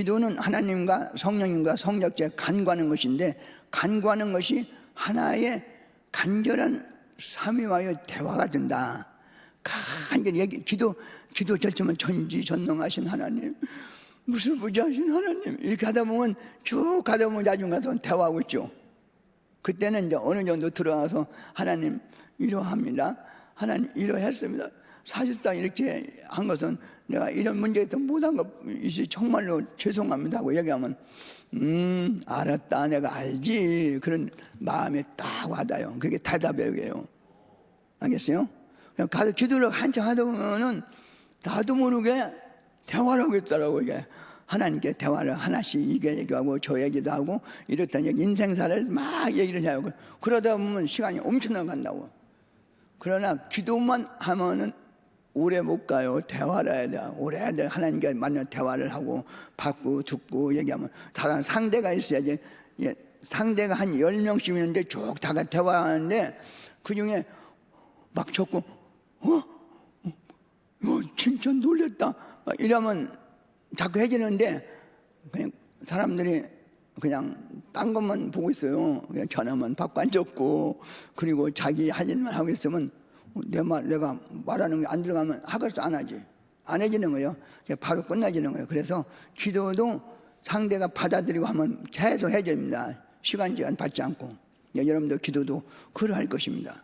기도는 하나님과 성령님과 성적제 간구하는 것인데 간구하는 것이 하나의 간절한 삼위와의 대화가 된다. 간절히 얘기, 기도 기도 절차면 전지전능하신 하나님, 무술부자하신 하나님 이렇게 하다 보면 쭉 가다 보면 나중 가서 대화하고 있죠. 그때는 이제 어느 정도 들어가서 하나님 이러합니다. 하나님 이러했습니다. 사실상 이렇게 한 것은 내가 이런 문제에서 못한 것이 정말로 죄송합니다 하고 얘기하면 음 알았다 내가 알지 그런 마음에 딱 와닿아요. 그게 대답이에요. 알겠어요? 그냥 가서 기도를 한참 하다 보면은 나도 모르게 대화를 하고 있더라고 이게 하나님께 대화를 하나씩 이게 얘기하고 저 얘기도 하고 이렇다 얘기 인생사를 막 얘기를 해요 그러다 보면 시간이 엄청나게 간다고 그러나 기도만 하면은 오래 못 가요 대화를 해야 돼요 오래 해야 돼요 하나님께 만나 대화를 하고 받고 듣고 얘기하면 다른 상대가 있어야지 예, 상대가 한 열명씩 있는데 쭉 다가 대화하는데 그 중에 막 적고 어? 어, 진짜 놀랬다. 막 이러면 자꾸 해지는데 그냥 사람들이 그냥 딴 것만 보고 있어요. 그냥 전화만 받고 앉았고 그리고 자기 할 일만 하고 있으면 내 말 내가 말하는 게 안 들어가면 하겠어 안 하지. 안 해지는 거예요. 바로 끝나지는 거예요. 그래서 기도도 상대가 받아들이고 하면 계속 해집니다. 시간 제한 받지 않고. 예, 여러분들 기도도 그러할 것입니다.